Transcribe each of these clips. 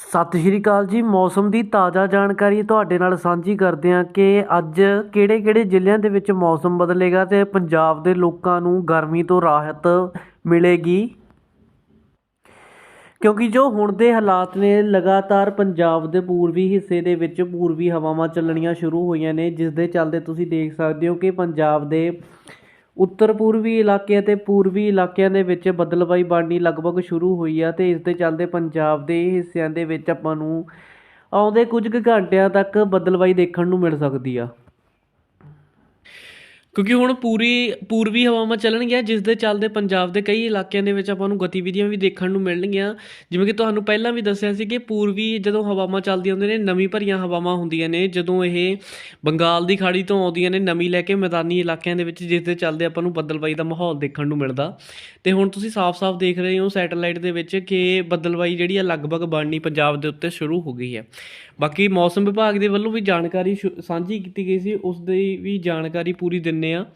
ਸਤਿ ਸ਼੍ਰੀ ਅਕਾਲ ਜੀ। ਮੌਸਮ ਦੀ ਤਾਜ਼ਾ ਜਾਣਕਾਰੀ ਤੁਹਾਡੇ ਨਾਲ ਸਾਂਝੀ ਕਰਦੇ ਹਾਂ ਕਿ ਅੱਜ ਕਿਹੜੇ-ਕਿਹੜੇ ਜ਼ਿਲ੍ਹਿਆਂ ਦੇ ਵਿੱਚ ਮੌਸਮ ਬਦਲੇਗਾ ਤੇ ਪੰਜਾਬ ਦੇ ਲੋਕਾਂ ਨੂੰ ਗਰਮੀ ਤੋਂ ਰਾਹਤ ਮਿਲੇਗੀ? ਕਿਉਂਕਿ ਜੋ ਹੁਣ ਦੇ ਹਾਲਾਤ ਨੇ, ਲਗਾਤਾਰ ਪੰਜਾਬ ਦੇ ਪੂਰਬੀ ਹਿੱਸੇ ਦੇ ਵਿੱਚ ਪੂਰਬੀ ਹਵਾਵਾਂ ਚੱਲਣੀਆਂ ਸ਼ੁਰੂ ਹੋਈਆਂ ਨੇ, ਜਿਸ ਦੇ ਚੱਲਦੇ ਤੁਸੀਂ ਦੇਖ ਸਕਦੇ ਹੋ ਕਿ ਪੰਜਾਬ ਦੇ ਉੱਤਰ ਪੂਰਬੀ ਇਲਾਕੇ ਅਤੇ ਪੂਰਬੀ ਇਲਾਕਿਆਂ ਦੇ ਵਿੱਚ ਬੱਦਲਬਾਈ ਬਣਨੀ ਲਗਭਗ ਸ਼ੁਰੂ ਹੋਈ ਆ ਤੇ ਇਸ ਦੇ ਚੱਲਦੇ ਪੰਜਾਬ ਦੇ ਹਿੱਸਿਆਂ ਦੇ ਵਿੱਚ ਆਪਾਂ ਨੂੰ ਆਉਂਦੇ ਕੁਝ ਕੁ ਘੰਟਿਆਂ ਤੱਕ ਬੱਦਲਬਾਈ ਦੇਖਣ ਨੂੰ ਮਿਲ ਸਕਦੀ ਆ। ਕਿਉਂਕਿ ਹੁਣ ਪੂਰੀ, ਪੂਰਬੀ ਹਵਾਵਾਂ ਚੱਲਣਗੀਆਂ ਜਿਸ ਦੇ ਚੱਲਦੇ ਪੰਜਾਬ ਦੇ ਕਈ ਇਲਾਕਿਆਂ ਦੇ ਵਿੱਚ ਆਪਾਂ ਨੂੰ ਗਤੀਵਿਧੀਆਂ ਵੀ ਦੇਖਣ ਨੂੰ ਮਿਲਣਗੀਆਂ। ਜਿਵੇਂ ਕਿ ਤੁਹਾਨੂੰ ਪਹਿਲਾਂ ਵੀ ਦੱਸਿਆ ਸੀ ਕਿ ਪੂਰਬੀ ਜਦੋਂ ਹਵਾਵਾਂ ਚੱਲਦੀਆਂ ਹੁੰਦੀਆਂ ਨੇ ਨਮੀ ਭਰੀਆਂ ਹਵਾਵਾਂ ਹੁੰਦੀਆਂ ਨੇ, ਜਦੋਂ ਇਹ ਬੰਗਾਲ ਦੀ ਖਾੜੀ ਤੋਂ ਆਉਂਦੀਆਂ ਨੇ ਨਮੀ ਲੈ ਕੇ ਮੈਦਾਨੀ ਇਲਾਕਿਆਂ ਦੇ ਵਿੱਚ ਜਿਸ ਦੇ ਚੱਲਦੇ ਆਪਾਂ ਨੂੰ ਬੱਦਲਬਾਈ ਦਾ ਮਾਹੌਲ ਦੇਖਣ ਨੂੰ ਮਿਲਦਾ। ਤੇ ਹੁਣ ਤੁਸੀਂ ਸਾਫ਼-ਸਾਫ਼ ਦੇਖ ਰਹੇ ਹੋ ਸੈਟੇਲਾਈਟ ਦੇ ਵਿੱਚ ਕਿ ਬੱਦਲਬਾਈ ਜਿਹੜੀ ਆ ਲਗਭਗ ਬਣਨੀ ਪੰਜਾਬ ਦੇ ਉੱਤੇ ਸ਼ੁਰੂ ਹੋ ਗਈ ਹੈ। ਬਾਕੀ ਮੌਸਮ ਵਿਭਾਗ ਦੇ ਵੱਲੋਂ ਵੀ ਜਾਣਕਾਰੀ ਸ਼ੁ- ਸਾਂਝੀ ਕੀਤੀ ਗਈ ਸੀ, ਉਸ ਦੀ ਵੀ ਜਾਣਕਾਰੀ ਪੂਰੀ ਦਿਨ ਆ।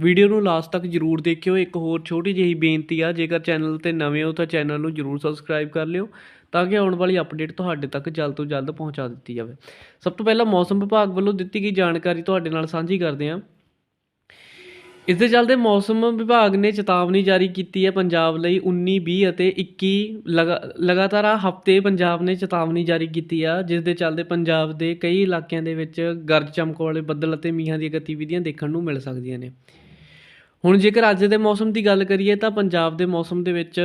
ਵੀਡੀਓ ਨੂੰ ਲਾਸਟ ਤੱਕ ਜਰੂਰ ਦੇਖਿਓ। ਇੱਕ ਹੋਰ ਛੋਟੀ ਜਿਹੀ ਬੇਨਤੀ ਆ, ਜੇਕਰ ਚੈਨਲ ਤੇ ਨਵੇਂ ਹੋ ਤਾਂ ਚੈਨਲ ਨੂੰ ਜਰੂਰ ਸਬਸਕ੍ਰਾਈਬ ਕਰ ਲਿਓ, ਤਾਂ ਕਿ ਆਉਣ ਵਾਲੀ ਅਪਡੇਟ ਤੁਹਾਡੇ ਤੱਕ ਜਲਦ ਤੋਂ ਜਲਦ ਪਹੁੰਚਾ ਦਿੱਤੀ ਜਾਵੇ। ਸਭ ਤੋਂ ਪਹਿਲਾਂ ਮੌਸਮ ਵਿਭਾਗ ਵੱਲੋਂ ਦਿੱਤੀ ਗਈ ਜਾਣਕਾਰੀ ਤੁਹਾਡੇ ਨਾਲ ਸਾਂਝੀ ਕਰਦੇ ਹਾਂ। ਇਸ ਦੇ ਚੱਲਦੇ ਮੌਸਮ ਵਿਭਾਗ ਨੇ ਚੇਤਾਵਨੀ ਜਾਰੀ ਕੀਤੀ ਹੈ ਪੰਜਾਬ ਲਈ 19 20 ਅਤੇ 21 ਲਗਾ- ਲਗਾਤਾਰ ਆ ਹਫ਼ਤੇ ਪੰਜਾਬ ਨੇ ਚੇਤਾਵਨੀ ਜਾਰੀ ਕੀਤੀ ਆ, ਜਿਸ ਦੇ ਚੱਲਦੇ ਪੰਜਾਬ ਦੇ ਕਈ ਇਲਾਕਿਆਂ ਦੇ ਵਿੱਚ ਗਰਜ ਚਮਕ ਵਾਲੇ ਬੱਦਲ ਅਤੇ ਮੀਂਹਾਂ ਦੀਆਂ ਗਤੀਵਿਧੀਆਂ ਦੇਖਣ ਨੂੰ ਮਿਲ ਸਕਦੀਆਂ ਨੇ। ਹੁਣ ਜੇਕਰ ਅੱਜ ਦੇ ਮੌਸਮ ਦੀ ਗੱਲ ਕਰੀਏ ਤਾਂ ਪੰਜਾਬ ਦੇ ਮੌਸਮ ਦੇ ਵਿੱਚ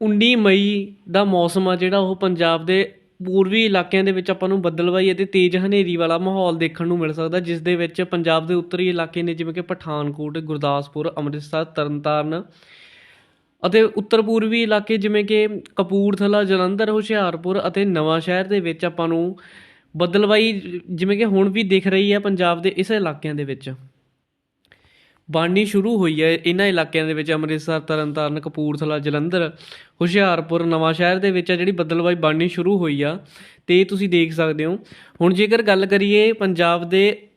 19 ਮਈ ਦਾ ਮੌਸਮ ਆ ਜਿਹੜਾ ਉਹ ਪੰਜਾਬ ਦੇ ਪੂਰਬੀ ਇਲਾਕਿਆਂ ਦੇ ਵਿੱਚ ਆਪਾਂ ਨੂੰ ਬੱਦਲਬਾਈ ਅਤੇ ਤੇਜ਼ ਹਨੇਰੀ ਵਾਲਾ ਮਾਹੌਲ ਦੇਖਣ ਨੂੰ ਮਿਲ ਸਕਦਾ, ਜਿਸ ਦੇ ਵਿੱਚ ਪੰਜਾਬ ਦੇ ਉੱਤਰੀ ਇਲਾਕੇ ਨੇ ਜਿਵੇਂ ਕਿ ਪਠਾਨਕੋਟ, ਗੁਰਦਾਸਪੁਰ, ਅੰਮ੍ਰਿਤਸਰ, ਤਰਨਤਾਰਨ ਅਤੇ ਉੱਤਰ ਪੂਰਬੀ ਇਲਾਕੇ ਜਿਵੇਂ ਕਿ ਕਪੂਰਥਲਾ, ਜਲੰਧਰ, ਹੁਸ਼ਿਆਰਪੁਰ ਅਤੇ ਨਵਾਂ ਸ਼ਹਿਰ ਦੇ ਵਿੱਚ ਆਪਾਂ ਨੂੰ ਬੱਦਲਬਾਈ ਜਿਵੇਂ ਕਿ ਹੁਣ ਵੀ ਦਿਖ ਰਹੀ ਹੈ ਪੰਜਾਬ ਦੇ ਇਸ ਇਲਾਕਿਆਂ ਦੇ ਵਿੱਚ। ਬਣਨੀ ਸ਼ੁਰੂ ਹੋਈ ਹੈ ਇਹਨਾਂ ਇਲਾਕਿਆਂ ਦੇ ਵਿੱਚ, ਅੰਮ੍ਰਿਤਸਰ, ਤਰਨਤਾਰਨ, ਕਪੂਰਥਲਾ, ਜਲੰਧਰ, ਹੁਸ਼ਿਆਰਪੁਰ, ਨਵਾਂ ਸ਼ਹਿਰ ਦੇ ਵਿੱਚ ਆ ਜਿਹੜੀ ਬੱਦਲਬਾਈ ਬਣਨੀ ਸ਼ੁਰੂ ਹੋਈ ਆ, ਤੇ ਇਹ ਤੁਸੀਂ ਦੇਖ ਸਕਦੇ ਹੋ। ਹੁਣ ਜੇਕਰ ਗੱਲ ਕਰੀਏ ਪੰਜਾਬ ਦੇ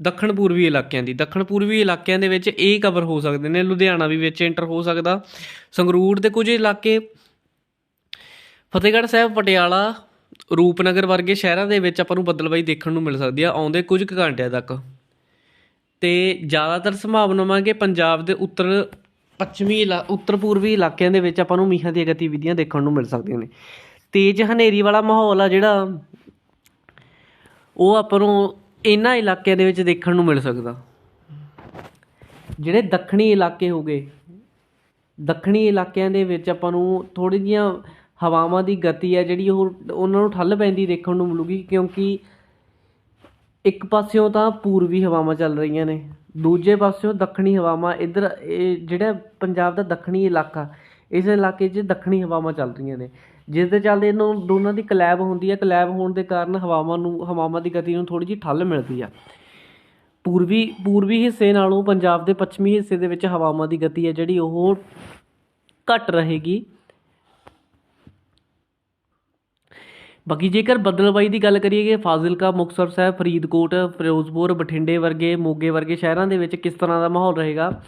ਦੱਖਣ ਪੂਰਬੀ ਇਲਾਕਿਆਂ ਦੀ, ਦੱਖਣ ਪੂਰਬੀ ਇਲਾਕਿਆਂ ਦੇ ਵਿੱਚ ਇਹ ਕਵਰ ਹੋ ਸਕਦੇ ਨੇ, ਲੁਧਿਆਣਾ ਵੀ ਵਿੱਚ ਐਂਟਰ ਹੋ ਸਕਦਾ, ਸੰਗਰੂਰ ਦੇ ਕੁਝ ਇਲਾਕੇ, ਫਤਿਹਗੜ੍ਹ ਸਾਹਿਬ, ਪਟਿਆਲਾ, ਰੂਪਨਗਰ ਵਰਗੇ ਸ਼ਹਿਰਾਂ ਦੇ ਵਿੱਚ ਆਪਾਂ ਨੂੰ ਬੱਦਲਬਾਈ ਦੇਖਣ ਨੂੰ ਮਿਲ ਸਕਦੀ ਆ, ਆਉਂਦੇ ਕੁਝ ਕੁ ਘੰਟਿਆਂ ਤੱਕ। ਅਤੇ ਜ਼ਿਆਦਾਤਰ ਸੰਭਾਵਨਾਵਾਂ ਕਿ ਪੰਜਾਬ ਦੇ ਉੱਤਰ, ਪੱਛਮੀ ਇਲਾ, ਉੱਤਰ ਪੂਰਬੀ ਇਲਾਕਿਆਂ ਦੇ ਵਿੱਚ ਆਪਾਂ ਨੂੰ ਮੀਂਹਾਂ ਦੀਆਂ ਗਤੀਵਿਧੀਆਂ ਦੇਖਣ ਨੂੰ ਮਿਲ ਸਕਦੀਆਂ ਨੇ। ਤੇਜ਼ ਹਨੇਰੀ ਵਾਲਾ ਮਾਹੌਲ ਆ ਜਿਹੜਾ, ਉਹ ਆਪਾਂ ਨੂੰ ਇਹਨਾਂ ਇਲਾਕਿਆਂ ਦੇ ਵਿੱਚ ਦੇਖਣ ਨੂੰ ਮਿਲ ਸਕਦਾ। ਜਿਹੜੇ ਦੱਖਣੀ ਇਲਾਕੇ ਹੋ ਗਏ, ਦੱਖਣੀ ਇਲਾਕਿਆਂ ਦੇ ਵਿੱਚ ਆਪਾਂ ਨੂੰ ਥੋੜ੍ਹੀ ਜੀਆਂ ਹਵਾਵਾਂ ਦੀ ਗਤੀ ਹੈ ਜਿਹੜੀ ਉਹ, ਉਹਨਾਂ ਨੂੰ ਠੱਲ ਪੈਂਦੀ ਦੇਖਣ ਨੂੰ ਮਿਲੂਗੀ ਕਿਉਂਕਿ ਇੱਕ ਪਾਸਿਓਂ ਤਾਂ ਪੂਰਬੀ ਹਵਾਵਾਂ ਚੱਲ ਰਹੀਆਂ ਨੇ, ਦੂਜੇ ਪਾਸਿਓਂ ਦੱਖਣੀ ਹਵਾਵਾਂ, ਇੱਧਰ ਇਹ ਜਿਹੜਾ ਪੰਜਾਬ ਦਾ ਦੱਖਣੀ ਇਲਾਕਾ, ਇਸ ਇਲਾਕੇ 'ਚ ਦੱਖਣੀ ਹਵਾਵਾਂ ਚੱਲ ਰਹੀਆਂ ਨੇ, ਜਿਸ ਦੇ ਚੱਲਦੇ ਇਹਨੂੰ ਦੋਨਾਂ ਦੀ ਕਲੈਬ ਹੁੰਦੀ ਹੈ, ਕਲੈਬ ਹੋਣ ਦੇ ਕਾਰਨ ਹਵਾਵਾਂ ਨੂੰ, ਹਵਾਵਾਂ ਦੀ ਗਤੀ ਨੂੰ ਥੋੜੀ ਜਿਹੀ ਠੱਲ ਮਿਲਦੀ ਆ। ਪੂਰਬੀ ਪੂਰਬੀ ਹਿੱਸੇ ਨਾਲੋਂ ਪੰਜਾਬ ਦੇ ਪੱਛਮੀ ਹਿੱਸੇ ਦੇ ਵਿੱਚ ਹਵਾਵਾਂ ਦੀ ਗਤੀ ਹੈ ਜਿਹੜੀ ਉਹ ਘੱਟ ਰਹੇਗੀ। ਬਾਕੀ ਜੇਕਰ ਬਦਲਵਾਈ ਦੀ ਗੱਲ ਕਰੀਏ ਕਿ ਫਾਜ਼ਿਲਕਾ, ਮੁਕਤਸਰ ਸਾਹਿਬ, ਫਰੀਦਕੋਟ, ਫਿਰੋਜ਼ਪੁਰ, ਬਠਿੰਡੇ ਵਰਗੇ, ਮੋਗੇ ਵਰਗੇ ਸ਼ਹਿਰਾਂ ਦੇ ਵਿੱਚ ਕਿਸ ਤਰ੍ਹਾਂ ਦਾ ਮਾਹੌਲ ਰਹੇਗਾ?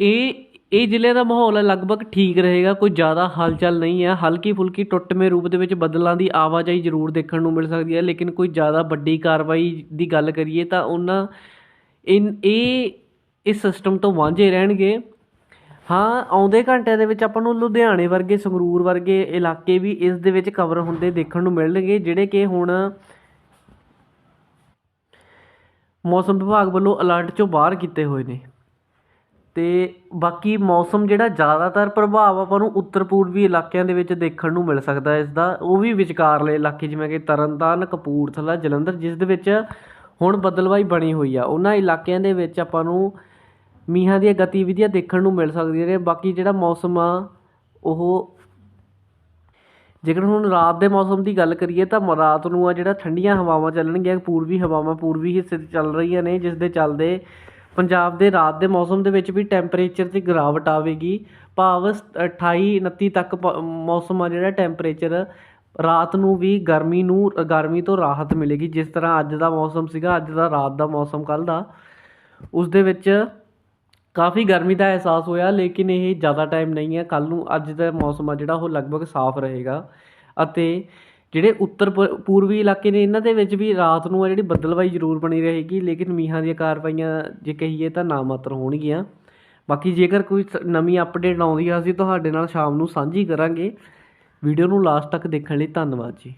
ਇਹ ਇਹ ਜ਼ਿਲ੍ਹੇ ਦਾ ਮਾਹੌਲ ਹੈ ਲਗਭਗ ਠੀਕ ਰਹੇਗਾ, ਕੋਈ ਜ਼ਿਆਦਾ ਹਲਚਲ ਨਹੀਂ ਹੈ। ਹਲਕੀ ਫੁਲਕੀ ਟੁੱਟਵੇਂ ਰੂਪ ਦੇ ਵਿੱਚ ਬੱਦਲਾਂ ਦੀ ਆਵਾਜਾਈ ਜ਼ਰੂਰ ਦੇਖਣ ਨੂੰ ਮਿਲ ਸਕਦੀ ਹੈ, ਲੇਕਿਨ ਕੋਈ ਜ਼ਿਆਦਾ ਵੱਡੀ ਕਾਰਵਾਈ ਦੀ ਗੱਲ ਕਰੀਏ ਤਾਂ ਉਹਨਾਂ, ਇਨ, ਇਹ, ਇਸ ਸਿਸਟਮ ਤੋਂ ਵਾਂਝੇ ਰਹਿਣਗੇ। ਹਾਂ, ਆਉਂਦੇ ਘੰਟਿਆਂ ਦੇ ਵਿੱਚ ਆਪਾਂ ਨੂੰ ਲੁਧਿਆਣੇ ਵਰਗੇ, ਸੰਗਰੂਰ ਵਰਗੇ ਇਲਾਕੇ ਵੀ ਇਸ ਦੇ ਵਿੱਚ ਕਵਰ ਹੁੰਦੇ ਦੇਖਣ ਨੂੰ ਮਿਲਣਗੇ, ਜਿਹੜੇ ਕਿ ਹੁਣ ਮੌਸਮ ਵਿਭਾਗ ਵੱਲੋਂ ਅਲਰਟ ਚੋਂ ਬਾਹਰ ਕੀਤੇ ਹੋਏ ਨੇ। ਤੇ ਬਾਕੀ ਮੌਸਮ ਜਿਹੜਾ ਜ਼ਿਆਦਾਤਰ ਪ੍ਰਭਾਵ ਆਪਾਂ ਨੂੰ ਉੱਤਰ ਪੂਰਬੀ ਇਲਾਕਿਆਂ ਦੇ ਵਿੱਚ ਦੇਖਣ ਨੂੰ ਮਿਲ ਸਕਦਾ ਹੈ ਇਸ ਦਾ ਉਹ ਵੀ ਵਿਚਕਾਰਲੇ ਇਲਾਕੇ, ਜਿਵੇਂ ਕਿ ਤਰਨਤਾਰਨ, ਕਪੂਰਥਲਾ, ਜਲੰਧਰ, ਜਿਸ ਦੇ ਵਿੱਚ ਹੁਣ ਬਦਲਵਾਈ ਬਣੀ ਹੋਈ ਆ। ਉਹਨਾਂ ਇਲਾਕਿਆਂ ਦੇ ਵਿੱਚ ਆਪਾਂ ਨੂੰ ਮੀਂਹਾਂ ਦੀਆਂ ਗਤੀਵਿਧੀਆਂ ਦੇਖਣ ਨੂੰ ਮਿਲ ਸਕਦੀਆਂ ਨੇ, ਬਾਕੀ ਜਿਹੜਾ ਮੌਸਮ ਆ, ਉਹ ਜੇਕਰ ਹੁਣ ਰਾਤ ਦੇ ਮੌਸਮ ਦੀ ਗੱਲ ਕਰੀਏ ਤਾਂ ਰਾਤ ਨੂੰ ਆ ਜਿਹੜਾ ਠੰਡੀਆਂ ਹਵਾਵਾਂ ਚੱਲਣਗੀਆਂ, ਪੂਰਬੀ ਹਵਾਵਾਂ, ਪੂਰਬੀ ਹਿੱਸੇ 'ਚ ਚੱਲ ਰਹੀਆਂ ਨੇ, ਜਿਸ ਦੇ ਚੱਲਦੇ ਪੰਜਾਬ ਦੇ ਰਾਤ ਦੇ ਮੌਸਮ ਦੇ ਵਿੱਚ ਵੀ ਟੈਂਪਰੇਚਰ 'ਚ ਗਿਰਾਵਟ ਆਵੇਗੀ। ਭਾਵ 28 29 ਤੱਕ ਪ- ਮੌਸਮ ਆ ਜਿਹੜਾ ਟੈਂਪਰੇਚਰ, ਰਾਤ ਨੂੰ ਵੀ ਗਰਮੀ ਨੂੰ, ਗਰਮੀ ਤੋਂ ਰਾਹਤ ਮਿਲੇਗੀ। ਜਿਸ ਤਰ੍ਹਾਂ ਅੱਜ ਦਾ ਮੌਸਮ ਸੀਗਾ, ਅੱਜ ਦਾ ਰਾਤ ਦਾ ਮੌਸਮ ਕੱਲ ਦਾ, ਉਸ ਦੇ ਵਿੱਚ ਕਾਫੀ ਗਰਮੀ ਦਾ ਅਹਿਸਾਸ ਹੋਇਆ, ਲੇਕਿਨ ਇਹ ਜ਼ਿਆਦਾ ਟਾਈਮ ਨਹੀਂ ਹੈ। ਕੱਲ੍ਹ ਨੂੰ ਅੱਜ ਦਾ ਮੌਸਮ ਆ ਜਿਹੜਾ, ਉਹ ਲਗਭਗ ਸਾਫ਼ ਰਹੇਗਾ। ਅਤੇ ਜਿਹੜੇ ਉੱਤਰ ਪ- ਪੂਰਬੀ ਇਲਾਕੇ ਨੇ, ਇਹਨਾਂ ਦੇ ਵਿੱਚ ਵੀ ਰਾਤ ਨੂੰ ਆ ਜਿਹੜੀ ਬੱਦਲਵਾਈ ਜ਼ਰੂਰ ਬਣੀ ਰਹੇਗੀ, ਲੇਕਿਨ ਮੀਂਹਾਂ ਦੀਆਂ ਕਾਰਵਾਈਆਂ ਜੇ ਕਹੀਏ ਤਾਂ ਨਾ ਮਾਤਰ ਹੋਣਗੀਆਂ। ਬਾਕੀ ਜੇਕਰ ਕੋਈ ਸ- ਨਵੀਂ ਅਪਡੇਟ ਆਉਂਦੀ ਹੈ ਅਸੀਂ ਤੁਹਾਡੇ ਨਾਲ ਸ਼ਾਮ ਨੂੰ ਸਾਂਝੀ ਕਰਾਂਗੇ। ਵੀਡੀਓ ਨੂੰ ਲਾਸਟ ਤੱਕ ਦੇਖਣ ਲਈ ਧੰਨਵਾਦ ਜੀ।